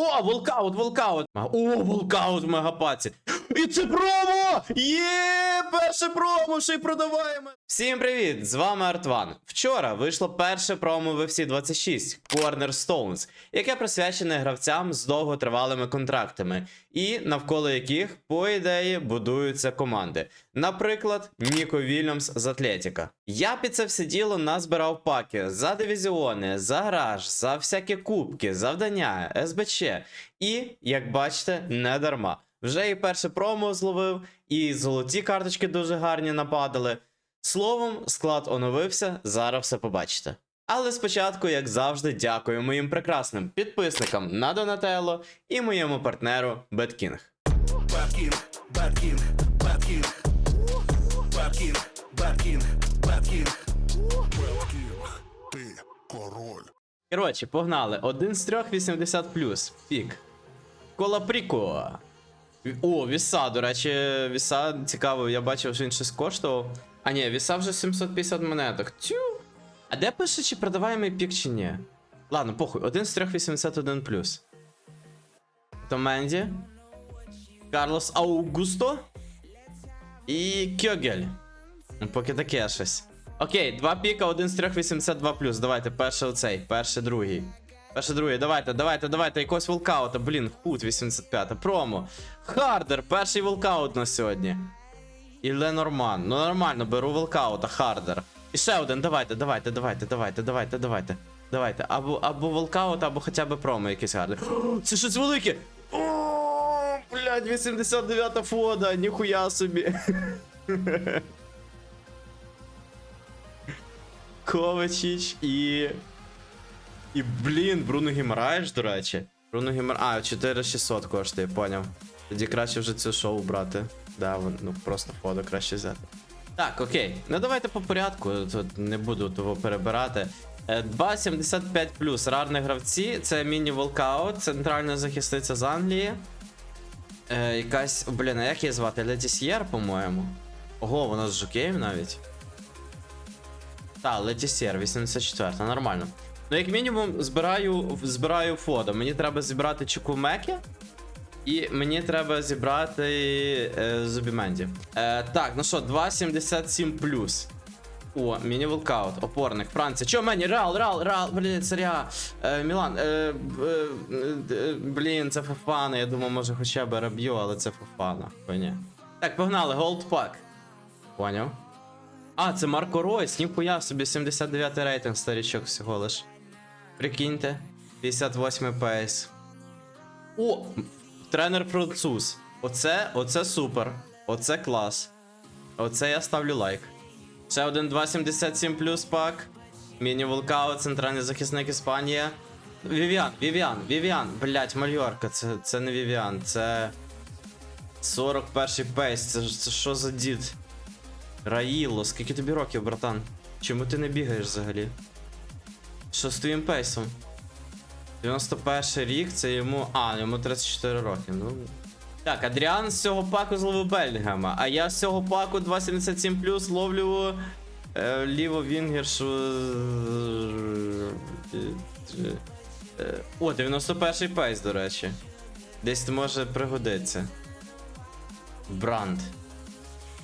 О, волкаут, волкаут. О, волкаут в мегапаці. І це промо! Є! Перше промо, ще й продаваємо. Всім привіт! З вами Артван. Вчора вийшло перше промо в FC 26 Cornerstones, яке присвячене гравцям з довготривалими контрактами, і навколо яких, по ідеї, будуються команди. Наприклад, Ніко Вільямс з Атлетіка. Я під це все діло назбирав паки за дивізіони, за гараж, за всякі кубки, завдання, СБЧ. І, як бачите, не дарма. Вже і перше промо зловив, і золоті карточки дуже гарні нападали. Словом, склад оновився, зараз все побачите. Але спочатку, як завжди, дякую моїм прекрасним підписникам на Донателло і моєму партнеру Беткінг. Bad King, Bad King, Bad King. Bad King, Bad King, Bad King. Bad King, ти король. Коротше, погнали. Один з трьох 80 Пік. Колапріко. О, віса, до речі, віса цікаво, я бачив, що він щось коштував. А ні, віса вже 750 монеток. Тю. А де пише, чи продаваємий пік, чи ні? Ладно, похуй, один з трьох 81 То Менді. Карлос Аугусто. І Кьогель. Ну, Поки таке щось. Окей, два піка, один з трьох 82 Давайте, перший оцей, перший другий. Перший другий, давайте, давайте, давайте, якогось волкаута. Блін, хут 85 промо. Хардер, перший волкаут на сьогодні. І Ленорман. Ну нормально, беру волкаута, Хардер. І ще один, давайте, давайте, давайте, давайте, давайте, давайте. Давайте. Або, або волкаут, або хоча б промо якийсь. О, Це щось велике! О, блядь, 89 фода, ніхуя собі. Ковачіч і. І, блін, Бруно Гімараєш, до речі. Бруно Гімар... А, 4600 коштує, поняв. Тоді краще вже це шоу брати. Да, ну просто фото краще взяти. Так, окей. Ну давайте по порядку, тут не буду того перебирати. Е, 2,75 рарні гравці, це міні-волкаут, центральна захисниця з Англії. Е, якась, блін, а як її звати? Летісьєр, по-моєму. Ого, вона з жукеєм навіть. Так, Летісєр, 84, нормально. Ну, як мінімум, збираю, збираю фото. Мені треба зібрати Чукумеки. І мені треба зібрати е, Зубіменді. Е, так, ну що, 2,77 плюс. О, міні-волкаут, опорник, Франція. Чо мені? Реал, Реал, Реал, блін, Серія. Е, Мілан. Е, е, е, блін, це Фофана. Я думав, може хоча б Раб'ю, але це Фофана. Хуйня. Так, погнали, Pack. Поняв. А, це Марко Ройс, ніхуя собі 79 рейтинг, старічок всього лиш. Прикиньте, 58 пейс. О! Тренер француз. Оце, оце супер. Оце клас. Оце я ставлю лайк. Ще один 277 плюс пак. Міні-волкаут, центральний захисник Іспанія. Вівіан, Вівіан, Вівіан. Блять, Мальорка, це, це не Вівіан, це. 41 пейс, це, це що за дід? Раїло, скільки тобі років, братан? Чому ти не бігаєш взагалі? Що з твоїм пейсом? 91 рік, це йому. А, йому 34 роки. Ну. Так, Адріан з цього паку зловив Бельгема, а я з цього паку 277 ловлю е, ліво Вінгершу. е, О, 91 пейс, до речі. Десь може пригодиться. Бранд.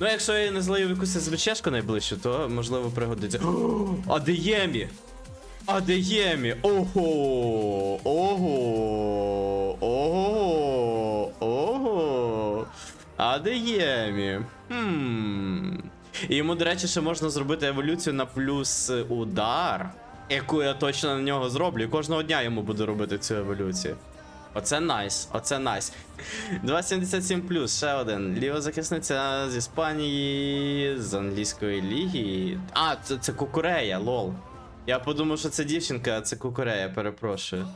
Ну, якщо я не злию якусь СБЧшку найближчу, то можливо пригодиться. Адеємі! Адеємі! Ого! Ого! Ого! Ого! Адеємі! Хм. І йому, до речі, ще можна зробити еволюцію на плюс удар, яку я точно на нього зроблю. І кожного дня йому буду робити цю еволюцію. Оце найс, оце найс. 277 плюс, ще один. Лівозахисниця з Іспанії, з англійської ліги. А, це, це Кукурея, лол. Я подумав, що це дівчинка, а це Кукурея, перепрошую.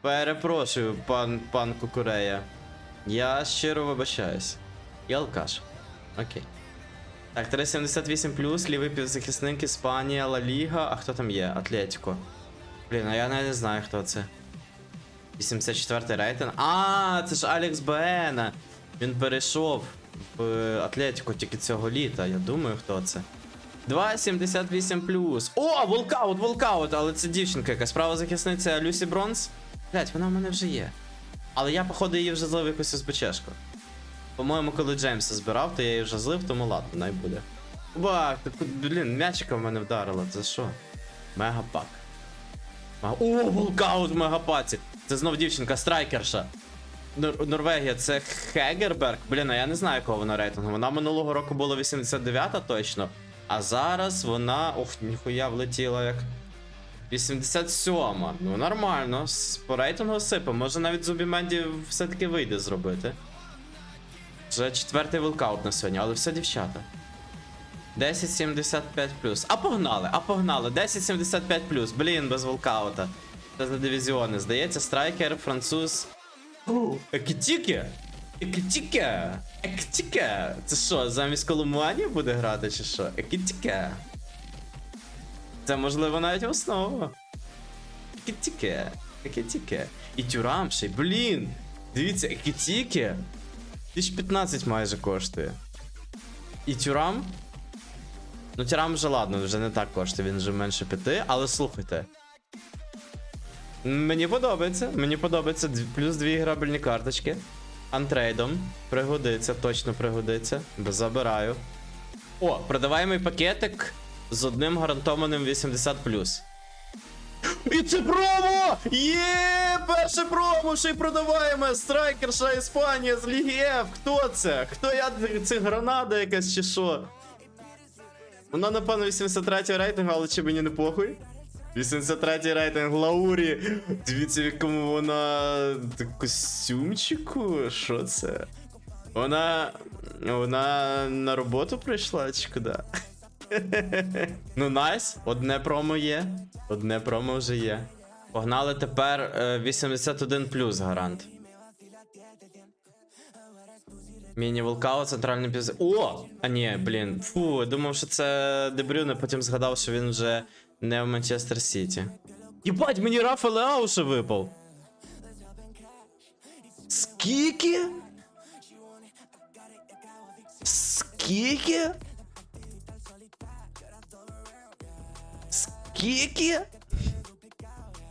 Перепрошую, пан пан Кукурея. Я щиро вибачаюсь. Я алкаш. Окей. Так, 378 плюс, лівий півзахисник Іспанія, Ла Ліга. А хто там є? Атлетіко. Блін, а я навіть не знаю, хто це. 84 рейтинг. А, це ж Алекс Бена. Він перейшов в Атлетику тільки цього літа. Я думаю, хто це. 2,78. О, волкаут, волкаут, але це дівчинка якась права захисниця Люсі Бронз. Блять, вона в мене вже є. Але я, походу, її вже злив якось СБЧшку. По-моєму, коли Джеймса збирав, то я її вже злив, тому ладно, най буде. Так, блін, м'ячика в мене вдарило, це що? Мегапак. Мега- О, волкаут в мегапаці! Це знов дівчинка, страйкерша. Нор- Норвегія, це Хегерберг. Блін, а я не знаю, якого вона рейтингу. Вона минулого року була 89-та точно. А зараз вона. Ох, ніхуя влетіла як. 87-ма. Ну нормально. С- По рейтингу сипе. Може навіть Зубіменді все-таки вийде зробити. Вже четвертий волкаут на сьогодні, але все дівчата. 1075 А погнали, а погнали. 1075 Блін, без волкаута. Це за дивізіони. Здається, страйкер, француз. О, Екітіке! Екітіке! Це що, замість Колумуані буде грати, чи що? Екітіке! Це можливо навіть основа. Екітіке! Екітіке! І тюрам ще, блін! Дивіться, екітіке! 1015 майже коштує. І тюрам. Ну, тюрам вже ладно, вже не так коштує, він вже менше п'яти, але слухайте. Мені подобається, мені подобається плюс дві грабельні карточки. Антрейдом. Пригодиться, точно пригодиться. Забираю. О, продаваємий пакетик з одним гарантованим 80. І це промо! Є! Перше промо, ще й продаваємо! Страйкерша Іспанія з Ліги Ф. Хто це? Хто я? Це гранада якась чи що? Вона, напевно, 83 рейтинг, але чи мені не похуй? 83 рейтинг Лаурі. Дивіться, в якому вона костюмчику. Що це? Вона. Вона на роботу прийшла, чи куди? ну, найс, одне промо є. Одне промо вже є. Погнали тепер е, 81 плюс гарант. Міні волкаут, центральний піз. О! А ні, блін. Фу, думав, що це Дебрюне, потім згадав, що він вже не в Манчестер Сіті. Єбать, мені Рафа Леау випав. Скільки? Скільки? Скільки?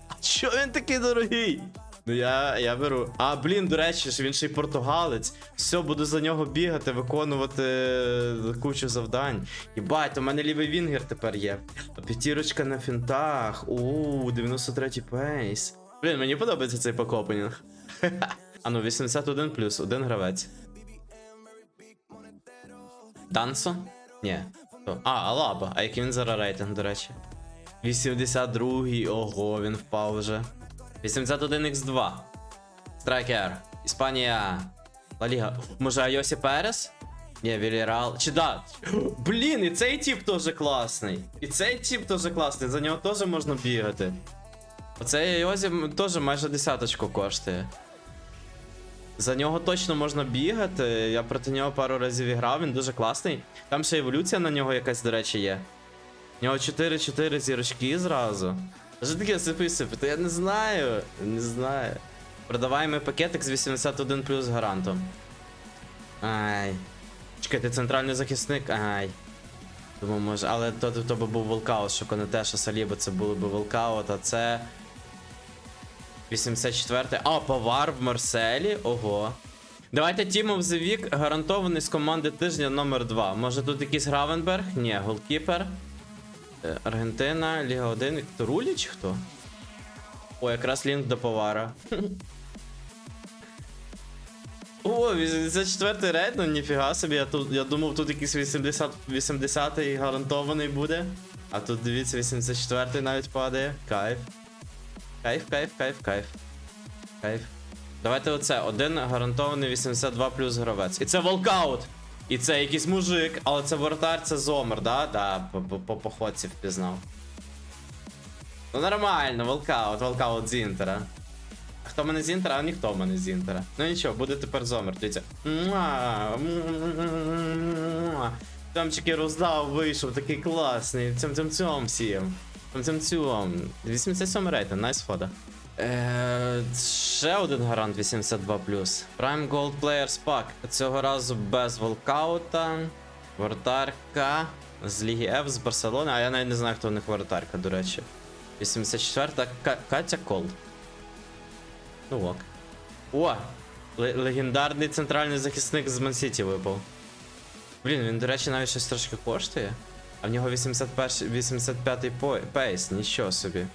А чо він такий дорогий? Ну я, я беру. А, блін, до речі, ж він ще й португалець. Все, буду за нього бігати, виконувати е, кучу завдань. Єбать, у мене лівий вінгер тепер є. П'ятірочка на фінтах. У 93 пейс. Блін, мені подобається цей покопенінг. А ну, 81 плюс, один гравець. Дансо? Ні. А, Алаба. А який він зараз рейтинг, до речі? 82-й, ого, він впав вже. 81x2. Страйкер. Іспанія. Ліга. Може Айосі Перес? Ні, Вільярал. Чи да? Блін, і цей тип теж класний. І цей тип теж класний, за нього теж можна бігати. Оцей Айосі теж майже десяточку коштує. За нього точно можна бігати. Я проти нього пару разів грав, він дуже класний. Там ще еволюція на нього якась, до речі, є. У нього 4-4 зірочки зразу. Що таке сипи? Я не знаю. Не знаю. Продаваємо пакетик з 81 плюс гарантом. Ай. Чекайте, центральний захисник. Ай. Думаю, може. Але то, то, то би був волкаут, що не те, що Саліба це було б волкаут, а це. 84. А, повар в Марселі. Ого. Давайте Тімов Зевік гарантований з команди тижня номер 2 Може тут якийсь Гравенберг? Ні, голкіпер. Е, Аргентина, Ліга 1. Хто чи хто? О, якраз лінк до повара. О, 84 рейд, ну ніфіга собі, я, тут, я думав, тут якийсь 80, 80-й гарантований буде. А тут дивіться, 84-й навіть падає. Кайф. Кайф, кайф, кайф, кайф. Кайф. Давайте оце. Один гарантований 82 плюс гравець. І це волкаут! І це якийсь мужик, але це воротар, це зомер, да? Да, по, по походці впізнав. Ну нормально, волкаут, волкаут з Інтера. Хто мене з Інтера? А ніхто в мене з Інтера. Ну нічого, буде тепер зомер. Дивіться. Тамчики роздав, вийшов, такий класний. Цьом цьом цьом всім. Цьом цьом цьом. 87 рейтинг, найс фото. Е, ще один гарант 82 Prime Gold Players Pack. Цього разу без волкаута. Вратарка з Ліги F з Барселони, а я навіть не знаю, хто у них вратарка, до речі. 84-та Катя Кол. Ну ок. О! ле- легендарний центральний захисник з Мансіті випав. Блін, він, до речі, навіть щось трошки коштує. А в нього 81, 85 по- пейс, нічого собі.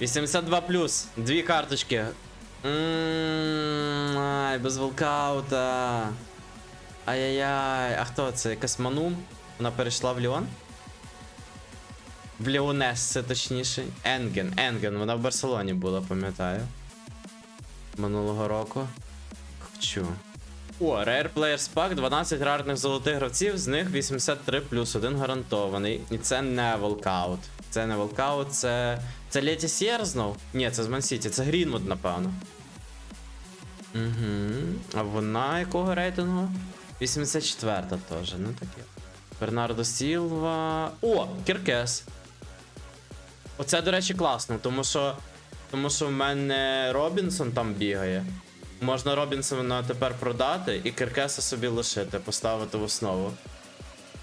82 плюс, дві карточки. Ммм, ай, без волкаута. Ай-яй-яй, а хто це? Якась Манум? Вона перейшла в Ліон? В Ліонес, це точніше. Енген, Енген, вона в Барселоні була, пам'ятаю. Минулого року. Хочу. О, Rare Players Pack, 12 рарних золотих гравців, з них 83 плюс 1 гарантований. І це не волкаут. Це не волкаут, це. Це Летісєр знов? Ні, це з Мансіті, це Грінвуд, напевно. Угу. А вона якого рейтингу? 84-та теж, ну таке. Бернардо Сілва. О, Кіркес. Оце, до речі, класно, тому що. Тому що в мене Робінсон там бігає. Можна Робінсона тепер продати і Киркеса собі лишити, поставити в основу.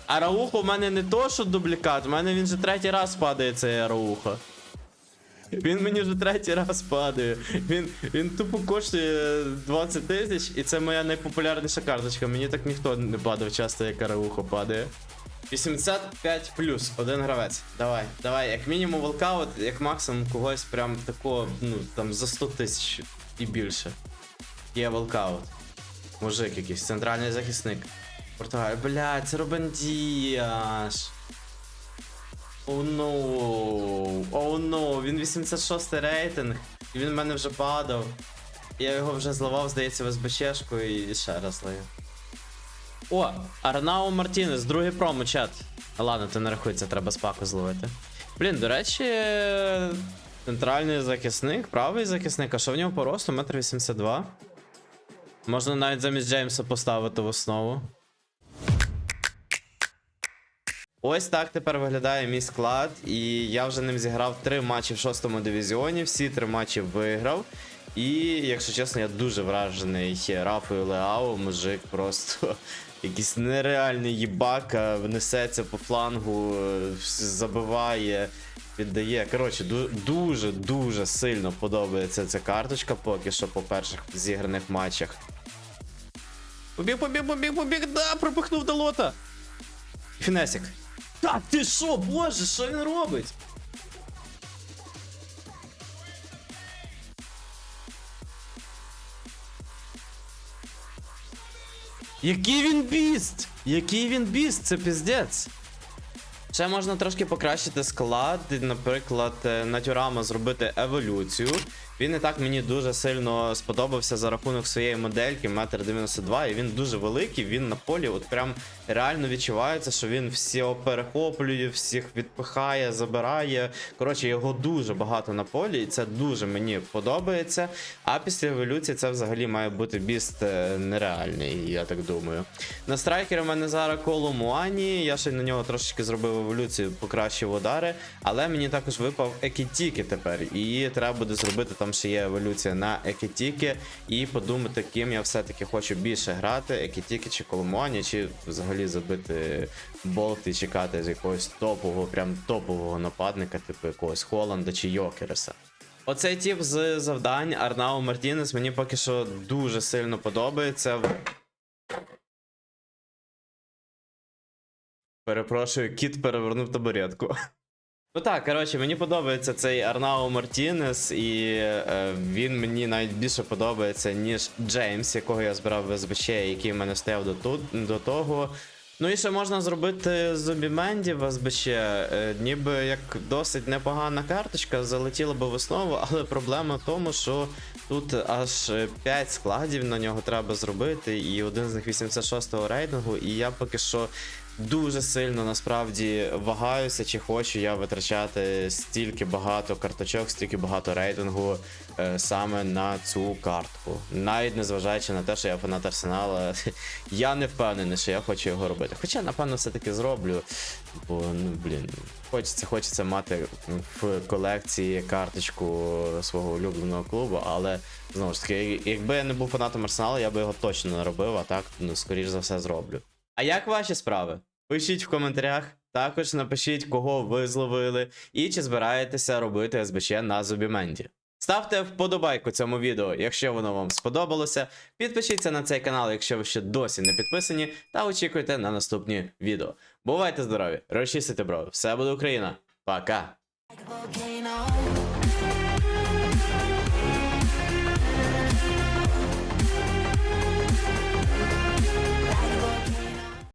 А Раухо в мене не то, що дублікат, в мене він вже третій раз падає цей Раухо. Він мені вже третій раз падає. Він, він тупо коштує 20 тисяч, і це моя найпопулярніша карточка. Мені так ніхто не падав часто, як Раухо падає. 85 плюс, один гравець. Давай, давай, як мінімум волкаут, як максимум когось прям такого, ну там за 100 тисяч і більше. Є волкаут. Мужик якийсь, центральний захисник. Португалія. Блядь, це Робен Діаш. Оу ноу. Оу ноу. Він 86 рейтинг. І він в мене вже падав. Я його вже зливав, здається, в СБЧшку і ще раз лию. О, Арнау Мартінес, другий промо, чат. Ладно, то не рахується, треба спаку зловити. Блін, до речі, центральний захисник, правий захисник, а що в нього по росту? Метр 82. Можна навіть замість Джеймса поставити в основу. Ось так тепер виглядає мій склад, і я вже ним зіграв три матчі в шостому дивізіоні, всі три матчі виграв. І, якщо чесно, я дуже вражений Рафою Леао, мужик просто якийсь нереальний їбака, несеться по флангу, е, забиває, віддає. Коротше, дуже дуже сильно подобається ця карточка поки що по перших зіграних матчах. Побіг, побіг, побіг, побіг, да, пропихнув до лота. Фінесік. Так, ти що, боже, що він робить? Який він біст! Який він біст, це піздець. Ще можна трошки покращити склад, наприклад, е, на Тюрама зробити еволюцію. Він і так мені дуже сильно сподобався за рахунок своєї модельки, 1,92 м, і він дуже великий, він на полі, от прям реально відчувається, що він всього перехоплює, всіх відпихає, забирає. Коротше, його дуже багато на полі, і це дуже мені подобається. А після еволюції це взагалі має бути біст е, нереальний, я так думаю. На страйкері в мене зараз коло Муані, я ще на нього трошечки зробив еволюцію, покращив удари, але мені також випав Екітіки тепер. І треба буде зробити там ще є еволюція на Екітіки, і подумати, ким я все-таки хочу більше грати, Екітіки чи Коломуані, чи взагалі забити болт і чекати з якогось топового, прям топового нападника, типу якогось Холланда чи Йокереса. Оцей тип з завдань Арнау Мартінес мені поки що дуже сильно подобається. Перепрошую, кіт перевернув табуретку. Ну так, коротше, мені подобається цей Арнау Мартінес, і е, він мені навіть більше подобається, ніж Джеймс, якого я збирав в СБЧ, який в мене стояв до, ту, до того. Ну і ще можна зробити зомбі Менді в СБЧ. Е, ніби як досить непогана карточка, залетіла би в основу, але проблема в тому, що тут аж 5 складів на нього треба зробити, і один з них 86-го рейтингу, і я поки що дуже сильно насправді вагаюся, чи хочу я витрачати стільки багато карточок, стільки багато рейтингу е, саме на цю картку. Навіть незважаючи на те, що я фанат Арсенала, я не впевнений, що я хочу його робити. Хоча, напевно, все-таки зроблю. Бо, ну, блін, хочеться, хочеться мати в колекції карточку свого улюбленого клубу, але знову ж таки, якби я не був фанатом Арсеналу, я би його точно не робив, а так, ну, скоріш за все, зроблю. А як ваші справи? Пишіть в коментарях. Також напишіть, кого ви зловили, і чи збираєтеся робити СБЧ на Зубіменді. Ставте вподобайку цьому відео, якщо воно вам сподобалося. Підпишіться на цей канал, якщо ви ще досі не підписані, та очікуйте на наступні відео. Бувайте здорові, розчистите брови, все буде Україна. Пока!